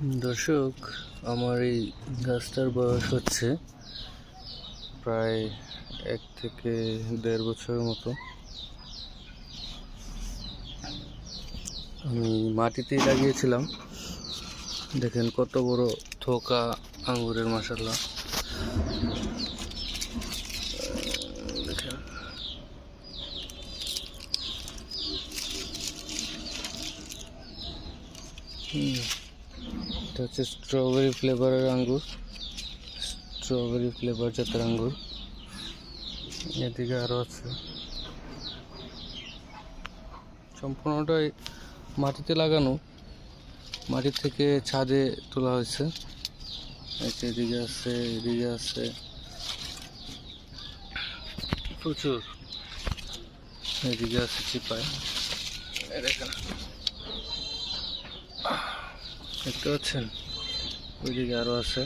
দর্শক, আমার এই গাছটার বয়স হচ্ছে প্রায় এক থেকে দেড় বছরের মতো। আমি মাটিতেই লাগিয়েছিলাম। দেখেন কত বড় থোকা আঙ্গুরের দেখেন। হুম। এটা হচ্ছে স্ট্রবেরি ফ্লেভারের আঙ্গুর। স্ট্রবেরি ফ্লেভার জাতের আঙ্গুর। এদিকে আরও আছে। সম্পূর্ণটাই মাটিতে লাগানো। মাটি থেকে ছাদে তোলা হয়েছে। এদিকে আছে এদিকে আছে। প্রচুর। এদিকে আছে চিপায়। দেখেন। দেখতে পাচ্ছেন? ওইদিকে আরও আছে।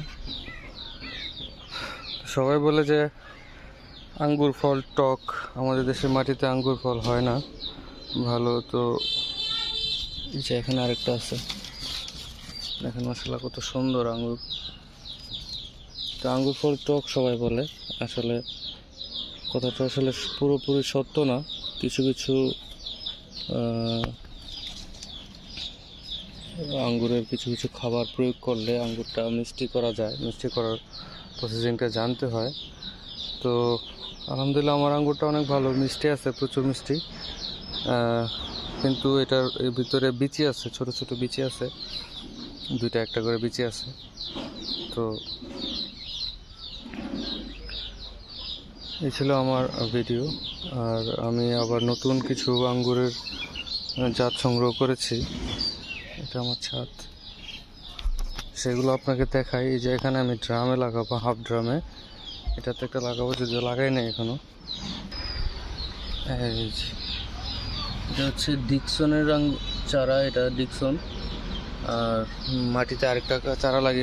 সবাই বলে যে আঙ্গুর ফল টক। আমাদের দেশের মাটিতে আঙ্গুর ফল হয় না। ভালো তো যে এখানে আরেকটা আছে। দেখেন মশলা কত সুন্দর আঙ্গুর। তো আঙ্গুর ফল টক সবাই বলে। আসলে কথাটা আসলে পুরোপুরি সত্য না। কিছু কিছু আঙ্গুরের কিছু কিছু খাবার প্রয়োগ করলে আঙ্গুরটা মিষ্টি করা যায়। মিষ্টি করার প্রসেসিংটা জানতে হয়। তো আলহামদুলিল্লাহ আমার আঙ্গুরটা অনেক ভালো। মিষ্টি আছে, প্রচুর মিষ্টি। কিন্তু এটার ভিতরে বিচি আছে, ছোট ছোট বিচি আছে। দুইটা একটা করে বিচি আছে। তো এই ছিল আমার ভিডিও আর আমি আবার নতুন কিছু আঙ্গুরের জাত সংগ্রহ করেছি। এটা আমার ছাদ। সেগুলো আপনাকে দেখাই। যে এখানে আমি ড্রামে লাগাবো, হাফ ড্রামে। এটাতে একটা লাগাবো, যদিও লাগাই নাই এখনও। এটা হচ্ছে ডিকসনের রং চারা, এটা ডিকসন। আর মাটিতে আরেকটা চারা লাগিয়ে